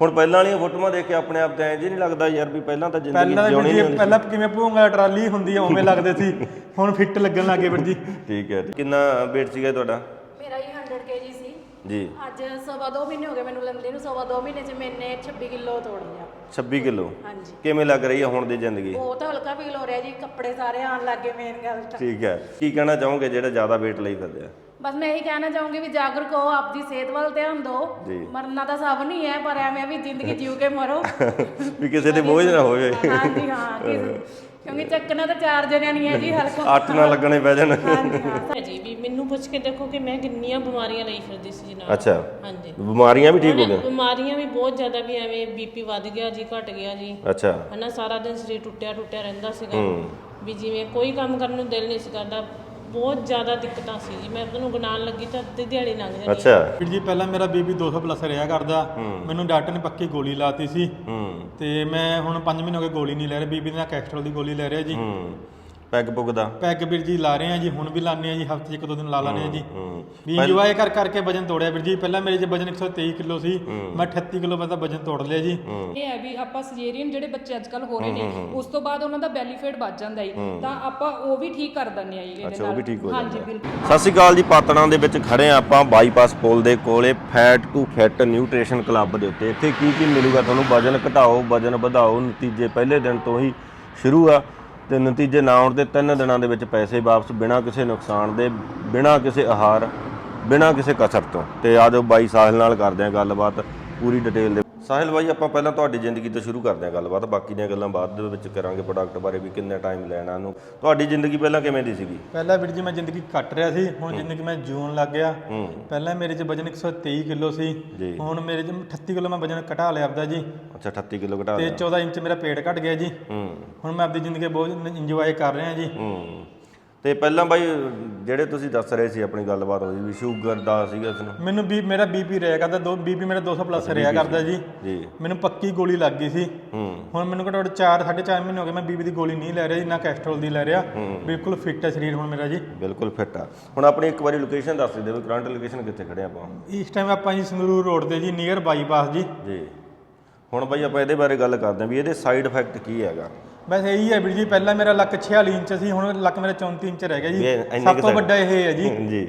ਹੁਣ ਪਹਿਲਾਂ ਵਾਲੀਆਂ ਫੋਟੋਆਂ ਦੇਖ ਕੇ ਆਪਣੇ ਆਪ ਤੇ ਐਂ ਜੀ ਨਹੀਂ ਲੱਗਦਾ ਯਾਰ ਵੀ ਪਹਿਲਾਂ ਤਾਂ ਜ਼ਿੰਦਗੀ ਜਿਉਣੀ ਨਹੀਂ ਪਹਿਲਾਂ ਕਿਵੇਂ ਭੂੰਗਾ ਟਰਾਲੀ ਹੁੰਦੀ ਆ ਉਵੇਂ ਲੱਗਦੇ ਸੀ। ਹੁਣ ਫਿੱਟ ਲੱਗਣ ਲੱਗੇ ਵੀਰ ਜੀ। ਠੀਕ ਹੈ। ਕਿੰਨਾ weight ਸੀਗਾ ਤੁਹਾਡਾ? ਮੇਰਾ ਹੀ 100 kg ਸੀ। ਜੀ। ਅੱਜ ਸਵਾ ਦੋ ਮਹੀਨੇ ਹੋ ਗਏ ਮੈਨੂੰ ਲੈਂਦੇ ਨੂੰ ਸਵਾ ਦੋ ਮਹੀਨੇ ਚ ਮੈਨੇ 26 ਕਿਲੋ ਤੋੜ ਲਿਆ 26 ਕਿਲੋ? ਹਾਂਜੀ। ਕਿਵੇਂ ਲੱਗ ਰਹੀ ਹੈ ਹੁਣ ਦੀ ਜ਼ਿੰਦਗੀ? ਬਹੁਤ ਹਲਕਾ ਫੀਲ ਹੋ ਰਿਹਾ ਜੀ ਕੱਪੜੇ ਸਾਰੇ ਆਣ ਲੱਗੇ ਮੇਨ ਗੱਲ ਤਾਂ। ਠੀਕ ਹੈ। ਕੀ ਕਹਿਣਾ ਚਾਹੋਗੇ ਜਿਹੜੇ ਜ਼ਿਆਦਾ weight ਲਈ ਫਿਰਦੇ ਆ? ਬਸ ਮੈਂ ਇਹੀ ਕਹਿਣਾ ਚਾਹੂੰਗੀ ਵੀ ਜਾਗਰੂਕ ਹੋ ਆਪਦੀ ਸਿਹਤ ਵੱਲ ਧਿਆਨ ਦਿਓ। ਮਰਨਾ ਤਾਂ ਸਭ ਨਹੀਂ ਹੈ ਪਰ ਐਵੇਂ ਵੀ ਜ਼ਿੰਦਗੀ ਜੀਉ ਕੇ ਮਰੋ। ਵੀ ਕਿਸੇ ਤੇ ਬੋਝ ਨਾ ਹੋਵੇ। ਹਾਂਜੀ ਹਾਂ ਕਿ- ਕਿਉਂਕਿ ਚੱਕਣਾ ਤਾਂ ਚਾਰ ਜਣਿਆਂ ਨਹੀਂ ਹੈ ਜੀ ਹਲਕਾ ਅੱਠ ਨਾ ਲੱਗਣੇ ਪੈ ਜਾਣ। ਜੀ ਵੀ ਮੈਨੂੰ ਪੁੱਛ ਕੇ ਦੇਖੋ ਕਿ ਮੈਂ ਕਿੰਨੀਆਂ ਬਿਮਾਰੀਆਂ ਲਈ ਫਿਰਦੀ ਸੀ ਜੀ ਨਾਲ। ਅੱਛਾ। ਹਾਂਜੀ। ਬਿਮਾਰੀਆਂ ਵੀ ਠੀਕ ਹੋ ਗਈਆਂ? ਬਿਮਾਰੀਆਂ ਵੀ ਬਹੁਤ ਜ਼ਿਆਦਾ ਵੀ ਐਵੇਂ ਬੀਪੀ ਵੱਧ ਗਿਆ ਜੀ ਘਟ ਗਿਆ ਜੀ। ਅੱਛਾ। ਹਨਾ ਸਾਰਾ ਦਿਨ ਸਰੀਰ ਟੁੱਟਿਆ ਟੁੱਟਿਆ ਰਹਿੰਦਾ ਸੀਗਾ। ਵੀ ਜਿਵੇਂ ਕੋਈ ਕੰਮ ਕਰਨ ਨੂੰ ਦਿਲ ਨਹੀਂ ਸੀ ਕਰਦਾ ਬਹੁਤ ਜ਼ਿਆਦਾ ਦਿੱਕਤਾਂ ਸੀ ਜੀ। ਮੈਂ ਤੁਹਾਨੂੰ ਗਣਾਉਣ ਲੱਗੀ ਤਾਂ ਅੱਧੀ ਦਿਹਾੜੀ ਲੰਘ ਜਾਣੀ ਅੱਛਾ। ਵੀਰ ਜੀ ਪਹਿਲਾਂ ਮੇਰਾ ਬੀਪੀ 200 ਪਲੱਸ ਰਿਹਾ ਕਰਦਾ। ਮੈਨੂੰ ਡਾਕਟਰ ਨੇ ਪੱਕੀ ਗੋਲੀ ਲਾਤੀ ਸੀ। ਹੂੰ। ਤੇ ਮੈਂ ਹੁਣ 5 ਮਹੀਨੇ ਹੋ ਗਏ ਗੋਲੀ ਨਹੀਂ ਲੈ ਰਿਹਾ। ਬੀਪੀ ਦਾ ਕੈਸਟਰੋਲ ਦੀ ਗੋਲੀ ਲੈ ਰਿਹਾ ਜੀ। ਹੂੰ। ਪੈਗ ਪੁਗ ਦਾ? ਪੈਗ ਵੀਰ ਜੀ ਲਾ ਰਹੇ ਆ ਜੀ ਹੁਣ ਵੀ ਲਾਣੇ ਆ ਜੀ ਹਫ਼ਤੇ 'ਚ ਇੱਕ ਦੋ ਦਿਨ ਲਾ ਲਾਣੇ ਆ ਜੀ। ਵੀ ਇੰਜੋਏ ਕਰ ਕਰਕੇ ਵਜਨ ਤੋੜਿਆ ਵੀਰ ਜੀ। ਪਹਿਲਾਂ ਮੇਰੇ ਜੇ ਵਜਨ 123 ਕਿਲੋ ਸੀ ਮੈਂ 38 ਕਿਲੋ ਮੈਂ ਤਾਂ ਵਜਨ ਤੋੜ ਲਿਆ ਜੀ। ਇਹ ਹੈ ਵੀ ਆਪਾਂ ਸਰਜਰੀਅਨ ਜਿਹੜੇ ਬੱਚੇ ਅੱਜ ਕੱਲ ਹੋ ਰਹੇ ਨੇ ਉਸ ਤੋਂ ਬਾਅਦ ਉਹਨਾਂ ਦਾ ਬੈਲੀਫਿਟ ਵੱਧ ਜਾਂਦਾ ਹੈ। ਤਾਂ ਆਪਾਂ ਉਹ ਵੀ ਠੀਕ ਕਰ ਦਿੰਦੇ ਆ ਜੀ ਇਹਦੇ ਅੱਛਾ ਉਹ ਨਾਲ। ਵੀ ਠੀਕ ਹੋ ਹਾਂਜੀ ਬਿਲਕੁਲ। ਸਤਿ ਸ਼੍ਰੀ ਅਕਾਲ ਜੀ ਪਾਤੜਾਂ ਦੇ ਵਿੱਚ ਖੜੇ ਆ ਆਪਾਂ ਬਾਈਪਾਸ ਪੁਲ ਦੇ ਕੋਲੇ fat to fit nutrition club ਦੇ ਉੱਤੇ। ਇੱਥੇ ਕੀ ਕੀ ਮਿਲੂਗਾ ਤੁਹਾਨੂੰ? ਵਜਨ ਘਟਾਓ ਵਜਨ ਵਧਾਓ ਨਤੀਜੇ ਪਹਿਲੇ ਦਿਨ ਤੋਂ ਹੀ ਸ਼ੁਰੂ ਆ। ਤੇ ਨਤੀਜੇ ਨਾ ਆਉਣ ਤੇ ਤਿੰਨ ਦਿਨਾਂ ਦੇ ਵਿੱਚ ਪੈਸੇ ਵਾਪਸ ਬਿਨਾਂ ਕਿਸੇ ਨੁਕਸਾਨ ਦੇ, ਬਿਨਾਂ ਕਿਸੇ ਆਹਾਰ, ਬਿਨਾਂ ਕਿਸੇ ਕਸਰ ਤੋਂ। ਤੇ ਆਜੋ ਬਾਈ ਸਾਹਿਲ ਨਾਲ ਕਰਦੇ ਆ ਗੱਲਬਾਤ ਪੂਰੀ ਡਿਟੇਲ ਦੇ ਸਾਹਿਲ ਬਾਈ ਆਪਾਂ ਪਹਿਲਾਂ ਤੁਹਾਡੀ ਜ਼ਿੰਦਗੀ ਤੋਂ ਸ਼ੁਰੂ ਕਰਦੇ ਆ ਗੱਲਬਾਤ। ਬਾਕੀ ਦੀਆਂ ਗੱਲਾਂ ਬਾਅਦ ਦੇ ਵਿੱਚ ਕਰਾਂਗੇ ਪ੍ਰੋਡਕਟ ਬਾਰੇ ਵੀ ਕਿੰਨਾ ਟਾਈਮ ਲੈਣਾ ਉਹਨੂੰ। ਤੁਹਾਡੀ ਜ਼ਿੰਦਗੀ ਪਹਿਲਾਂ ਕਿਵੇਂ ਦੀ ਸੀਗੀ? ਪਹਿਲਾਂ ਵੀਰ ਜੀ ਮੈਂ ਜ਼ਿੰਦਗੀ ਕੱਟ ਰਿਹਾ ਸੀ। ਹੁਣ ਜ਼ਿੰਦਗੀ ਮੈਂ ਜਿਉਣ ਲੱਗ ਗਿਆ। ਪਹਿਲਾਂ ਮੇਰੇ 'ਚ ਵਜਨ 123 ਕਿਲੋ ਸੀ। ਹੁਣ ਮੇਰੇ 'ਚ 38 ਕਿਲੋ ਮੈਂ ਵਜਨ ਘਟਾ ਲਿਆ ਆਪਦਾ ਜੀ। ਅੱਛਾ 38 ਕਿਲੋ ਘਟਾ ਤੇ ਲਿਆ। 14 ਇੰਚ ਮੇਰਾ ਪੇਟ ਘਟ ਗਿਆ ਜੀ। ਹੂੰ। ਹੁਣ ਮੈਂ ਆਪਦੀ ਜ਼ਿੰਦਗੀ ਬਹੁਤ ਇੰਜੋਏ ਕਰ ਰਿਹਾ ਜੀ। ਹੂੰ। ਤੇ ਪਹਿਲਾਂ ਬਾਈ ਜਿਹੜੇ ਤੁਸੀਂ ਦੱਸ ਰਹੇ ਸੀ ਆਪਣੀ ਗੱਲਬਾਤ ਹੋਈ ਵੀ ਸ਼ੂਗਰ ਦਾ ਸੀਗਾ ਇਸ ਨੂੰ। ਮੈਨੂੰ ਵੀ ਮੇਰਾ ਬੀਪੀ ਰਿਹਾ ਕਰਦਾ ਦੋ ਬੀਪੀ ਮੇਰਾ 200 ਪਲੱਸ ਰਿਹਾ ਕਰਦਾ ਜੀ। ਜੀ। ਮੈਨੂੰ ਪੱਕੀ ਗੋਲੀ ਲੱਗ ਗਈ ਸੀ। ਹੂੰ। ਹੁਣ ਮੈਨੂੰ ਘੱਟੋ ਘੱਟ 4 4.5 ਮਹੀਨੇ ਹੋ ਗਏ ਮੈਂ ਬੀਪੀ ਦੀ ਗੋਲੀ ਨਹੀਂ ਲੈ ਰਿਹਾ ਜੀ ਨਾ ਕੈਸਟਰੋਲ ਦੀ ਲੈ ਰਿਹਾ। ਬਿਲਕੁਲ ਫਿੱਟ ਹੈ ਸਰੀਰ ਹੁਣ ਮੇਰਾ ਜੀ। ਬਿਲਕੁਲ ਫਿੱਟ ਆ। ਹੁਣ ਆਪਣੀ ਇੱਕ ਵਾਰੀ ਲੋਕੇਸ਼ਨ ਦੱਸ ਦਿਓ ਵੀ ਕਰੰਟ ਲੋਕੇਸ਼ਨ ਕਿੱਥੇ ਖੜੇ ਆਪਾਂ। ਇਸ ਟਾਈਮ ਆਪਾਂ ਜੀ ਸੰਗਰੂਰ ਰੋਡ ਤੇ ਜੀ ਨੀਅਰ ਬਾਈਪਾਸ ਜੀ। ਜੀ। ਹੁਣ ਬਾਈ ਆਪਾਂ ਇਹਦੇ ਬਾਰੇ ਗੱਲ ਕਰਦੇ ਹਾਂ ਵੀ ਇਹਦੇ ਸਾਈਡ ਇਫੈਕਟ ਕੀ ਹੈਗਾ। ਬਸ ਇਹੀ ਹੈ ਵੀਰ ਜੀ ਪਹਿਲਾਂ ਮੇਰਾ ਲੱਕ 46 ਇੰਚ ਸੀ ਹੁਣ ਲੱਕ ਮੇਰਾ 34 ਇੰਚ ਰਹਿ ਗਿਆ ਜੀ। ਇੰਨੇ ਸਭ ਕੁ ਤੋਂ ਵੱਡਾ ਇਹ ਹੈ ਜੀ। ਜੀ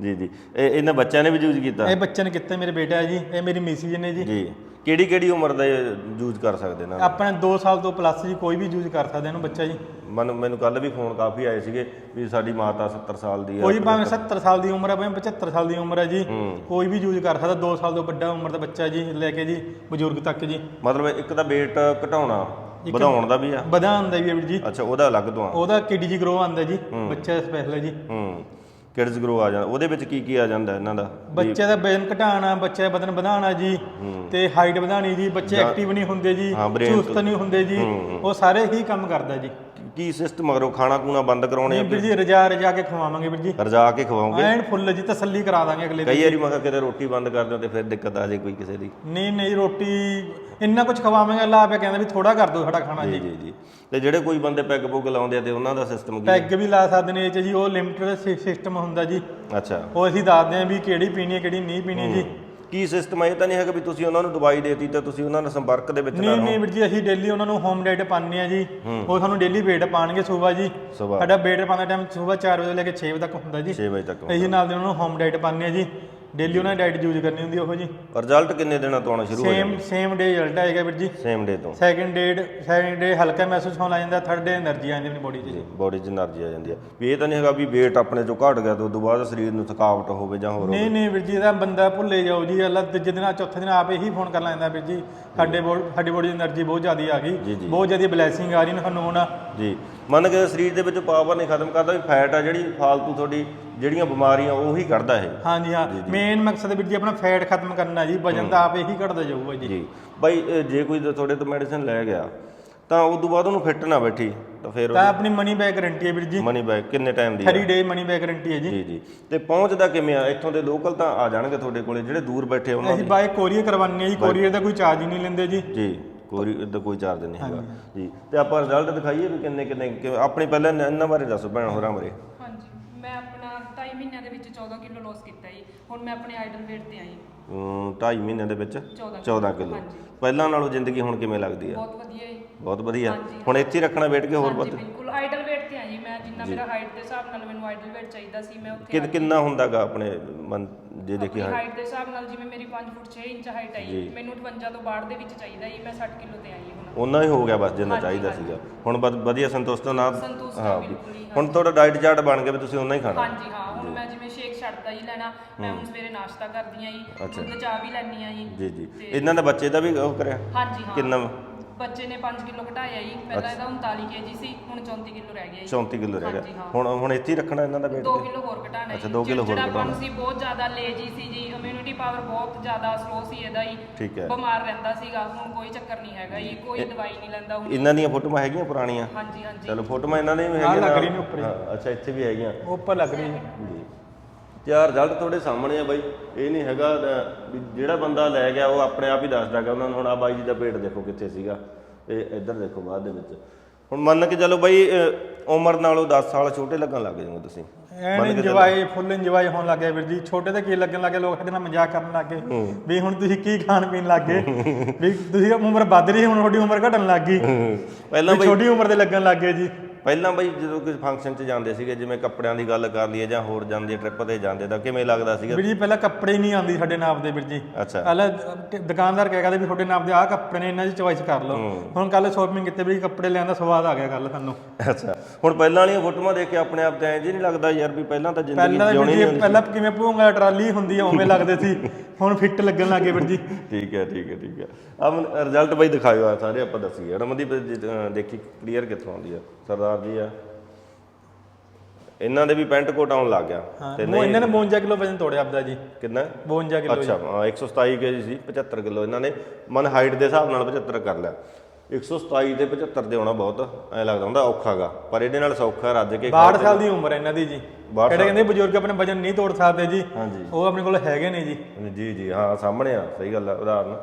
ਜੀ ਜੀ। ਇਹ ਇਹਨਾਂ ਬੱਚਿਆਂ ਨੇ ਵੀ ਯੂਜ਼ ਕੀਤਾ? ਇਹ ਬੱਚੇ ਨੇ ਕਿਤੇ ਮੇਰੇ ਬੇਟਾ ਹੈ ਜੀ ਇਹ ਮੇਰੀ ਮਿਸਿਜ ਨੇ ਜੀ। ਜੀ। ਕਿਹੜੀ ਕਿਹੜੀ ਉਮਰ ਦਾ ਯੂਜ਼ ਕਰ ਸਕਦੇ ਨਾ? ਆਪਣੇ 2 ਸਾਲ ਤੋਂ ਪਲੱਸ ਜੀ ਕੋਈ ਵੀ ਯੂਜ਼ ਕਰ ਸਕਦਾ ਇਹਨੂੰ ਬੱਚਾ ਜੀ। ਮਨ ਮੈਨੂੰ ਕੱਲ ਵੀ ਫੋਨ ਕਾਫੀ ਆਏ ਸੀਗੇ ਵੀ ਸਾਡੀ ਮਾਤਾ 70 ਸਾਲ ਦੀ ਹੈ ਕੋਈ ਭਾਵੇਂ 70 ਸਾਲ ਦੀ ਉਮਰ ਹੈ ਭਾਵੇਂ 75 ਸਾਲ ਦੀ ਉਮਰ ਹੈ ਜੀ। ਕੋਈ ਵੀ ਯੂਜ਼ ਕਰ ਸਕਦਾ 2 ਸਾਲ ਤੋਂ ਵੱਡਾ ਉਮਰ ਦਾ ਬੱਚਾ ਜੀ ਲੈ ਕੇ ਜੀ ਬਜ਼ੁਰਗ ਤੱਕ ਜੀ। ਮਤਲਬ ਇੱਕ ਤਾਂ weight ਘਟਾਉਣਾ। ਵਧਾਉਣ ਦਾ ਵੀ ਆ। ਵਧਾਉਣ ਦਾ ਵੀ ਵੀਰ ਜੀ। ਅੱਛਾ ਉਹਦਾ ਅਲੱਗ ਤੋਂ ਆ। ਉਹਦਾ ਕਿਡੀ ਜੀ ਗਰੋ ਆਂਦਾ ਜੀ ਬੱਚਾ ਸਪੈਸ਼ਲ ਹੈ ਜੀ। ਹੂੰ ਕਿਡਸ ਗਰੋ ਆ ਜਾਂਦਾ? ਉਹਦੇ ਵਿੱਚ ਕੀ ਕੀ ਆ ਜਾਂਦਾ ਇਹਨਾਂ ਦਾ? ਬੱਚੇ ਦਾ ਵਜ਼ਨ ਘਟਾਉਣਾ ਬੱਚੇ ਦਾ ਬਦਨ ਵਧਾਉਣਾ ਜੀ ਤੇ ਹਾਈਟ ਵਧਾਉਣੀ ਜੀ ਬੱਚੇ ਐਕਟਿਵ ਨਹੀਂ ਹੁੰਦੇ ਜੀ ਚੁਸਤ ਨਹੀਂ ਹੁੰਦੇ ਜੀ ਉਹ ਸਾਰੇ ਹੀ ਕੰਮ ਕਰਦਾ ਜੀ। ਕੀ ਸਿਸਟਮ ਮਗਰੋਂ ਖਾਣਾ ਖੂਣਾ ਬੰਦ ਕਰਾਉਣੇ ਆ ਵੀਰ ਜੀ ਰਜਾ ਰਜਾ ਕੇ ਖਵਾਵਾਂਗੇ ਵੀਰ ਜੀ। ਰਜਾ ਕੇ ਖਵਾਓਗੇ? ਐਨ ਫੁੱਲ ਜੀ ਤਸੱਲੀ ਕਰਾ ਦਾਂਗੇ ਅਗਲੇ ਦਿਨ। ਕਈ ਵਾਰੀ ਮੈਂ ਕਿਹਾ ਕਿਤੇ ਰੋਟੀ ਬੰਦ ਕਰ ਦਿਓ ਤੇ ਫਿਰ ਦਿੱਕਤ ਆ ਜੇ ਕੋਈ ਕਿਸੇ ਦੀ। ਨਹੀਂ ਨਹੀਂ ਰੋਟੀ ਇੰਨਾ ਕੁਝ ਖਵਾਵਾਂਗੇ ਅੱਲਾ ਆਪੇ ਕਹਿੰਦਾ ਵੀ ਥੋੜਾ ਕਰ ਦਿਓ ਸਾਡਾ ਖਾਣਾ ਜੀ ਜੀ। ਜੀ ਤੇ ਜਿਹੜੇ ਕੋਈ ਬੰਦੇ ਪੈਗ ਪੁਗ ਲਾਉਂਦੇ ਆ ਤੇ ਉਹਨਾਂ ਦਾ ਸਿਸਟਮ ਕੀ ਪੈਗ ਵੀ ਲਾ ਸਕਦੇ ਨੇ ਇਹ 'ਚ ਜੀ ਉਹ ਲਿਮਟਡ ਸਿਸਟਮ ਹੁੰਦਾ ਜੀ। ਅੱਛਾ। ਉਹ ਅਸੀਂ ਦੱਸਦੇ ਹਾਂ ਵੀ ਕਿਹੜੀ ਪੀਣੀ ਹੈ ਕਿਹੜੀ ਨਹੀਂ ਪੀਣੀ ਜੀ। ਕੀ ਸਿਸਟਮ ਇਹ ਤਾਂ ਨਹੀਂ ਹੈਗਾ ਵੀ ਤੁਸੀਂ ਉਹਨਾਂ ਨੂੰ ਦਵਾਈ ਦੇਤੀ ਤਾਂ ਤੁਸੀਂ ਉਹਨਾਂ ਨਾਲ ਸੰਪਰਕ ਦੇ ਵਿੱਚ ਨਾ ਨਹੀਂ ਰਹੋ। ਨਹੀਂ ਵੀਰ ਜੀ ਅਸੀਂ ਡੇਲੀ ਉਹਨਾਂ ਨੂੰ ਹੋਮ ਡਾਈਟ ਪਾਉਂਦੇ ਆ ਜੀ। ਉਹ ਸਾਨੂੰ ਡੇਲੀ ਵੇਟ ਪਾਣਗੇ ਸਵੇਰ ਜੀ। ਸੁਬਾਹ। ਸਾਡਾ ਵੇਟ ਪਾਉਣ ਦਾ ਟਾਈਮ ਸਵੇਰ 4 ਵਜੇ ਲੈ ਕੇ 6 ਵਜੇ ਤੱਕ ਹੁੰਦਾ ਜੀ। 6 ਵਜੇ ਤੱਕ ਅਸੀਂ ਨਾਲ ਦੇ ਉਹਨਾਂ ਨੂੰ ਹੋਮ ਡਾਈਟ ਪਾਉਂਦੇ ਆ ਜੀ। ਡੇਲੀ ਉਹਨਾਂ ਡਾਈਟ ਯੂਜ਼ ਕਰਨੀ ਹੁੰਦੀ ਉਹੋ ਜੀ ਰਿਜ਼ਲਟ ਕਿੰਨੇ ਦਿਨਾਂ ਤੋਂ ਆਉਣਾ ਸ਼ੁਰੂ ਹੋ ਸੇਮ ਸੇਮ ਡੇ ਰਿਜ਼ਲਟ ਆਏਗਾ ਵੀਰ ਜੀ। ਸੇਮ ਡੇ ਤੋਂ। ਸੈਕਿੰਡ ਡੇਡ ਸੈਕਿੰਡ ਡੇ ਹਲਕਾ ਮਹਿਸੂਸ ਹੋਣ ਲੱਗ ਜਾਂਦਾ ਥਰਡ ਡੇ એનર્ਜੀ ਆ ਜਾਂਦੀ ਆਪਣੀ ਬੋਡੀ 'ਚ। ਜੀ ਬੋਡੀ 'ਚ એનર્ਜੀ ਆ ਜਾਂਦੀ ਹੈ ਵੀ ਇਹ ਤਾਂ ਨਹੀਂ ਹੈਗਾ ਵੀ weight ਆਪਣੇ ਚੋਂ ਘਟ ਗਿਆ ਤੇ ਬਾਅਦ ਸਰੀਰ ਨੂੰ ਥਕਾਵਟ ਹੋਵੇ ਜਾਂ ਹੋਰ ਨਹੀਂ ਨਹੀਂ ਵੀਰ ਜੀ ਇਹਦਾ ਬੰਦਾ ਭੁੱਲੇ ਜਾਓ ਜੀ ਅੱਲਾ ਤੀਜੇ ਦਿਨ ਆ ਚੌਥੇ ਦਿਨ ਆਪ ਇਹੀ ਫੋਨ ਕਰ ਲੈਂਦਾ ਵੀਰ ਜੀ ਸਾਡੇ ਬੋਡੀ ਸਾਡੀ ਬੋਡੀ ਦੀ એનર્ਜੀ ਬਹੁਤ ਜ਼ਿਆਦੀ ਆ ਗਈ। ਬਹੁਤ ਜ਼ਿਆਦੀ ਬਲੈਸਿੰਗ ਆ ਰਹੀ ਨੇ ਸਾਨੂੰ ਜੀ। ਮੰਨ ਕੇ ਸਰੀਰ ਦੇ ਵਿੱਚ ਪਾਵਰ ਨਹੀਂ ਖਤਮ ਕਰਦਾ ਵੀ ਫੈਟ ਆ ਜਿਹੜੀ ਫਾਲਤੂ ਤੁਹਾਡੀ ਜਿਹੜੀਆਂ ਬਿਮਾਰੀਆਂ ਉਹੀ ਕੱਢਦਾ ਇਹ। ਹਾਂਜੀ ਹਾਂ। ਮੇਨ ਮਕਸਦ ਵੀਰ ਜੀ ਆਪਣਾ ਫੈਟ ਖਤਮ ਕਰਨਾ ਜੀ ਵਜਨ ਤਾਂ ਆਪੇ ਹੀ ਘਟਦਾ ਜਾਊਗਾ ਜੀ। ਜੀ। ਬਾਈ ਇਹ ਜੇ ਕੋਈ ਤੁਹਾਡੇ ਤੋਂ ਮੈਡੀਸਿਨ ਲੈ ਗਿਆ ਤਾਂ ਉਸ ਤੋਂ ਬਾਅਦ ਉਹਨੂੰ ਫਿੱਟ ਨਾ ਬੈਠੀ ਤਾਂ ਫਿਰ ਤਾਂ ਆਪਣੀ ਮਨੀ ਬੈਕ ਗਾਰੰਟੀ ਹੈ ਵੀਰ ਜੀ। ਮਨੀ ਬੈਕ ਕਿੰਨੇ ਟਾਈਮ ਦੀ ਆ? 30 ਡੇ ਮਨੀ ਬੈਕ ਗਾਰੰਟੀ ਹੈ ਜੀ। ਜੀ ਜੀ। ਤੇ ਪਹੁੰਚਦਾ ਕਿਵੇਂ ਆ? ਇੱਥੋਂ ਦੇ ਲੋਕਲ ਤਾਂ ਆ ਜਾਣਗੇ ਤੁਹਾਡੇ ਕੋਲੇ ਜਿਹੜੇ ਦੂਰ ਬੈਠੇ ਉਹਨਾਂ ਅਸੀਂ ਬਾਈ ਕੋਰੀਅਰ ਕਰਵਾਉਂਦੇ ਹਾਂ ਜੀ ਕੋਰੀਅਰ ਦਾ ਕੋਈ ਚਾਰਜ ਹੀ ਨਹੀਂ ਲੈਂਦੇ ਜੀ। ਜੀ। ਕੋਈ ਇਹਦਾ ਕੋਈ ਚਾਰਜ ਨਹੀਂ ਹੈਗਾ। ਜੀ ਤੇ ਆਪਾਂ ਰਿਜ਼ਲਟ ਦਿਖਾਈਏ ਵੀ ਕਿੰਨੇ ਕਿੰਨੇ ਕਿਵੇਂ- ਆਪਣੀ ਪਹਿਲਾਂ ਇਹਨਾਂ- ਇਹਨਾਂ ਬਾਰੇ ਦੱਸੋ ਭੈਣ ਹੋਰਾਂ ਬਾਰੇ। ਹਾਂਜੀ ਮੈਂ ਆਪਣਾ 2.5 ਮਹੀਨਿਆਂ ਦੇ ਵਿੱਚ 14 ਕਿਲੋ ਲਾਸ ਕੀਤਾ ਜੀ। ਹੁਣ ਮੈਂ ਆਪਣੇ ਆਈਡਲ weight ਤੇ ਆਈ। 2.5 ਮਹੀਨੇ ਦੇ ਵਿੱਚ 14 ਕਿਲੋ ਪਹਿਲਾਂ ਨਾਲੋਂ ਜ਼ਿੰਦਗੀ ਹੁਣ ਕਿਵੇਂ ਲੱਗਦੀ ਆ? ਬਹੁਤ ਵਧੀਆ ਜੀ। ਬਹੁਤ ਵਧੀਆ। ਹੁਣ ਇੱਥੇ ਹੀ ਰੱਖਣਾ ਵੇਟ ਕੇ ਹੋਰ ਵੱਧ? ਬਿਲਕੁਲ। ਆਈਡਲ weight ਤੇ ਆ ਜੀ ਮੈਂ। ਜਿੰਨਾ ਮੇਰਾ ਹਾਈਟ ਦੇ ਹਿਸਾਬ ਨਾਲ ਮੈਨੂੰ ਆਈਡਲ weight ਚਾਹੀਦਾ ਸੀ ਮੈਂ ਉੱਥੇ ਕਿ ਕਿੰਨਾ ਹੁੰਦਾਗਾ ਆਪਣੇ ਮਨ ਜੇ ਦੇਖੀ ਹਾਂ ਹਾਈਟ ਦੇ ਹਿਸਾਬ ਨਾਲ ਜਿਵੇਂ ਮੇਰੀ 5 ਫੁੱਟ 6 ਇੰਚ ਹਾਈਟ ਜੀ। ਮੈਨੂੰ 58 ਤੋਂ 62 ਦੇ ਵਿੱਚ ਚਾਹੀਦਾ ਜੀ ਮੈਂ 60 ਕਿਲੋ ਤੇ ਆਈ ਹੁਣ। ਉਹਨਾਂ ਹੀ ਹੋ ਗਿਆ ਬਸ ਜਿੰਨਾ ਚਾਹੀਦਾ ਸੀਗਾ। ਹੁਣ ਬਸ ਵਧੀਆ ਸੰਤੁਸ਼ਟ ਹੋ ਨਾ? ਸੰਤੁਸ਼ਟ ਹਾਂ ਹਾਂ ਬਿਲਕੁਲ ਹੀ। ਹੁਣ ਤੁਹਾਡਾ ਡਾਈਟ ਚਾਰਟ ਬਣ ਗਿਆ ਵੀ ਤੁਸੀਂ ਉਹਨਾਂ ਹੀ ਖਾਣਾ। ਹਾਂਜੀ ਹਾਂ ਹੁਣ ਮੈਂ ਜਿਵੇਂ ਸ਼ੇਕ ਛੱਡਦਾ ਹੀ ਲੈਣਾ ਮੈਂ ਹੁਣ ਸਵੇਰੇ ਨਾਸ਼ਤਾ ਕਰਦੀ ਆ ਜੀ ਦੁੱਧ ਚਾਹ ਵੀ ਲੈਣੀ ਆ ਜੀ। ਜੀ ਜੀ। ਇਹਨਾਂ ਦੇ ਬੱਚੇ ਦਾ ਵੀ ਉਹ ਕਰਿਆ? ਹਾਂਜੀ ਹਾਂ। ਕਿੰਨਾ ਬੱਚੇ ਨੇ 5 ਕਿਲੋ ਘਟਾਇਆ ਜੀ। ਪਹਿਲਾਂ ਇਹਦਾ 39 ਕੇਜੀ ਸੀ ਹੁਣ 34 ਕਿਲੋ ਰਹਿ ਗਿਆ ਜੀ। 34 ਕਿਲੋ ਰਹਿ ਹਾਂਜੀ, ਗਿਆ ਹਾਂ। ਹੁਣ ਹੁਣ ਇੱਥੇ ਹੀ ਰੱਖਣਾ ਇਹਨਾਂ ਦਾ ਵੇਟ 2 ਕਿਲੋ ਹੋਰ ਘਟਾਣਾ ਅੱਛਾ, ਦੋ ਕਿੱਲੋ ਹੋਰ ਘਟਾਉਣਾ। ਸੀ ਬਹੁਤ ਜ਼ਿਆਦਾ ਲੇਜੀ ਸੀ ਜੀ। ਇਮਿਊਨਿਟੀ ਪਾਵਰ ਬਹੁਤ ਜ਼ਿਆਦਾ ਸਲੋ ਸੀ ਇਹਦਾ ਹੀ ਠੀਕ ਹੈ। ਬਿਮਾਰ ਰਹਿੰਦਾ ਸੀਗਾ। ਹੁਣ ਕੋਈ ਚੱਕਰ ਨਹੀਂ ਹੈਗਾ ਜੀ। ਕੋਈ ਦਵਾਈ ਨਹੀਂ ਲੈਂਦਾ ਹੁਣ। ਇਹਨਾਂ ਦੀਆਂ ਫੋਟੋਆਂ ਹੈਗੀਆਂ ਪੁਰਾਣੀਆਂ? ਹਾਂਜੀ ਹਾਂਜੀ। ਚਲੋ ਫੋਟੋਆਂ ਇਹਨਾਂ ਦੀਆਂ ਵੀ ਹੈਗੀਆਂ ਲੱਗ ਨਾਲ। ਰਹੀ ਨੇ ਉੱਪਰ ਹੀ। ਹਾਂ, ਅੱਛਾ ਇੱਥੇ ਵੀ ਹੈਗੀਆਂ। ਉੱਪਰ ਲੱਗ ਰਹੀ ਹੈ। ਜੀ। ਤੇ ਰਿਜ਼ਲਟ ਤੁਹਾਡੇ ਸਾਹਮਣੇ ਆ ਬਾਈ। ਇਹ ਨਹੀਂ ਹੈਗਾ ਵੀ ਜਿਹੜਾ ਬੰਦਾ ਲੈ ਗਿਆ ਉਹ ਆਪਣੇ ਆਪ ਹੀ ਦੱਸਦਾਗਾ ਉਹਨਾਂ ਨੂੰ ਹੁਣ ਆ ਬਾਈ ਜੀ ਦਾ ਪੇਟ ਦੇਖੋ ਕਿੱਥੇ ਸੀਗਾ। ਇਹ ਇੱਧਰ ਦੇਖੋ ਬਾਅਦ ਦੇ ਵਿੱਚ। ਹੁਣ ਮੰਨ ਕੇ ਚੱਲੋ ਬਾਈ ਉਮਰ ਨਾਲੋਂ 10 ਸਾਲ ਛੋਟੇ ਲੱਗਣ ਲੱਗ ਜਾਓਗੇ ਤੁਸੀਂ। ਐਨ ਇੰਜੋਏ ਫੁੱਲ ਇੰਜੋਏ ਹੋਣ ਲੱਗੇ ਵੀਰ ਜੀ। ਛੋਟੇ ਤੇ ਕੀ ਲੱਗਣ ਲੱਗੇ ਲੋਕ ਸਾਡੇ ਨਾਲ ਮਜ਼ਾਕ ਕਰਨ ਲੱਗੇ ਵੀ ਹੁਣ ਤੁਸੀਂ ਕੀ ਖਾਣ ਪੀਣ ਲੱਗੇ ਵੀ ਤੁਸੀਂ ਉਮਰ ਵੱਧ ਰਹੀ ਹੁਣ ਤੁਹਾਡੀ ਉਮਰ ਘਟਣ ਲੱਗ ਗਈ। ਪਹਿਲਾਂ ਬਾਈ ਛੋਟੀ ਉਮਰ ਦੇ ਲੱਗਣ ਲੱਗੇ ਜੀ। ਪਹਿਲਾਂ ਬਾਈ ਜਦੋਂ ਕਿਸੇ ਫੰਕਸ਼ਨ 'ਚ ਜਾਂਦੇ ਸੀਗੇ ਜਿਵੇਂ ਕੱਪੜਿਆਂ ਦੀ ਗੱਲ ਕਰ ਲਈਏ ਜਾਂ ਹੋਰ ਜਾਂਦੇ ਟ੍ਰਿਪ ਤੇ ਜਾਂਦੇ ਤਾਂ ਕਿਵੇਂ ਲੱਗਦਾ ਸੀਗਾ? ਵੀਰ ਜੀ ਪਹਿਲਾਂ ਕੱਪੜੇ ਹੀ ਨਹੀਂ ਆਉਂਦੀ ਸਾਡੇ ਨਾਪ ਦੇ ਵੀਰ ਜੀ। ਅੱਛਾ। ਪਹਿਲਾਂ ਦੁਕਾਨਦਾਰ ਕਹਿ ਕਹਿੰਦੇ ਵੀ ਤੁਹਾਡੇ ਨਾਪ ਦੇ ਆਹ ਕੱਪੜੇ ਨੇ ਇਹਨਾਂ ਦੀ ਚੋਇਸ ਕਰ ਲਓ। ਹੁਣ ਕੱਲ ਸ਼ੋਪਿੰਗ ਕੀਤੇ ਵੀ ਕੱਪੜੇ ਲੈਣ ਦਾ ਸਵਾਦ ਆ ਗਿਆ ਕੱਲ ਸਾਨੂੰ। ਅੱਛਾ। ਹੁਣ ਪਹਿਲਾਂ ਵਾਲੀਆਂ ਫੋਟੋਆਂ ਦੇਖ ਕੇ ਆਪਣੇ ਆਪ ਤੇ ਐਂ ਜੀ ਨਹੀਂ ਲੱਗਦਾ ਯਾਰ ਵੀ ਪਹਿਲਾਂ ਤਾਂ ਜ਼ਿੰਦਗੀ ਪਹਿਲਾਂ ਜਿਉਣੀ ਨਹੀਂ ਹੁੰਦੀ ਪਹਿਲਾਂ ਕਿਵੇਂ ਭੂੰਗਾ ਟਰਾਲੀ ਹੁੰਦੀ ਆ ਉਵੇਂ ਲੱਗਦੇ ਸੀ। ਹੁਣ ਫਿੱਟ ਲੱਗਣ ਲੱਗੇ ਵੀਰ ਜੀ। ਠੀਕ ਹੈ ਠੀਕ ਹੈ ਠੀਕ ਹੈ। ਆ ਰਿਜ਼ਲਟ ਬਾਈ ਦਿਖਾਇਓ ਆ ਸਾਰੇ ਆਪਾਂ ਦੱਸੀਏ। ਰਮਨਦੀਪ ਦੇਖੀ ਕਲੀਅਰ ਕਿੱਥੋਂ ਆਉਂਦੀ ਆ? ਸਰਦਾਰ ਜੀ ਆ। ਇਹਨਾਂ ਦੇ ਵੀ ਪੈਂਟ ਕੋਟ ਆਉਣ ਲੱਗ ਗਿਆ। ਹਾਂ ਉਹ ਇਹਨਾਂ ਨੇ 52 ਕਿਲੋ ਵਜ਼ਨ ਤੋੜਿਆ ਆਪਦਾ ਜੀ। ਕਿੰਨਾ? 52 ਕਿਲੋ ਅੱਛਾ ਹਾਂ 127 ਕੇਜੀ ਸੀ 75 ਕਿਲੋ। ਇਹਨਾਂ ਨੇ ਮਨ ਹਾਈਟ ਦੇ ਹਿਸਾਬ ਨਾਲ 75 ਕਰ ਲਿਆ। 127 ਤੇ 75 ਦੇ ਆਉਣਾ ਬਹੁਤ ਐ ਲੱਗਦਾ ਹੁੰਦਾ ਔਖਾਗਾ। ਪਰ ਇਹਦੇ ਨਾਲ ਸੌਖਾ ਰੱਜ ਕੇ 62 ਸਾਲ ਦੀ ਉਮਰ ਹੈ ਇਹਨਾਂ ਦੀ ਜੀ। 62 ਕਿਹੜੇ ਕਹਿੰਦੇ ਬਜ਼ੁਰਗ ਆਪਣੇ ਵਜਨ ਨਹੀਂ ਤੋੜ ਸਕਦੇ ਜੀ। ਉਹ ਆਪਣੇ ਕੋਲ ਹੈਗੇ ਨੇ ਜੀ। ਜੀ ਜੀ ਹਾਂ ਸਾਹਮਣੇ ਆ ਸਹੀ ਗੱਲ ਆ ਉਦਾਹਰਨ।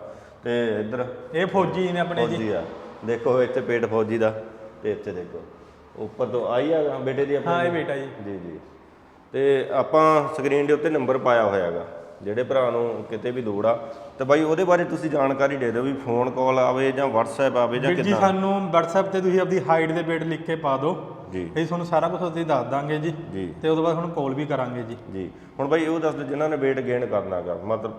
ਤੇ ਇੱਧਰ ਇਹ ਫੌਜੀ ਨੇ ਆਪਣੇ ਜੀ। ਫੌਜੀ ਆ। ਦੇਖੋ ਇੱਥੇ ਪੇਟ ਫੌਜੀ ਦਾ ਤੇ ਇੱਥੇ ਦੇਖੋ। ਉੱਪਰ ਤੋਂ ਆਈ ਆ ਬੇਟੇ ਦੀ ਹਾਂ ਇਹ ਬੇਟਾ ਜੀ। ਜੀ ਜੀ। ਤੇ ਆਪਾਂ ਸਕਰੀਨ ਦੇ ਉੱਤੇ ਨੰਬਰ ਪਾਇਆ ਹੋਇਆਗਾ ਜਿਹੜੇ ਭਰਾ ਨੂੰ ਕਿਤੇ ਵੀ ਲੋੜ ਆ। ਤੇ ਬਾਈ ਉਹਦੇ ਬਾਰੇ ਤੁਸੀਂ ਜਾਣਕਾਰੀ ਦੇ ਦਿਓ ਵੀ ਫੋਨ ਕਾਲ ਆਵੇ ਜਾਂ WhatsApp ਆਵੇ ਜਾਂ ਵੀਰ ਜੀ ਕਿੱਦਾਂ? ਸਾਨੂੰ WhatsApp ਤੇ ਤੁਸੀਂ ਆਪਦੀ ਹਾਈਟ ਦੇ weight ਲਿਖ ਕੇ ਪਾ ਦਿਓ। ਜੀ। ਅਸੀਂ ਤੁਹਾਨੂੰ ਸਾਰਾ ਕੁਝ ਅਸੀਂ ਦੱਸ ਦਾਂਗੇ ਜੀ। ਤੇ ਉਹਦੇ ਬਾਅਦ ਹੁਣ ਕਾਲ ਵੀ ਕਰਾਂਗੇ ਜੀ। ਜੀ। ਹੁਣ ਬਾਈ ਉਹ ਦੱਸ ਦਿਓ ਜਿਨ੍ਹਾਂ ਨੇ weight gain ਕਰਨਾਗਾ ਮਤਲਬ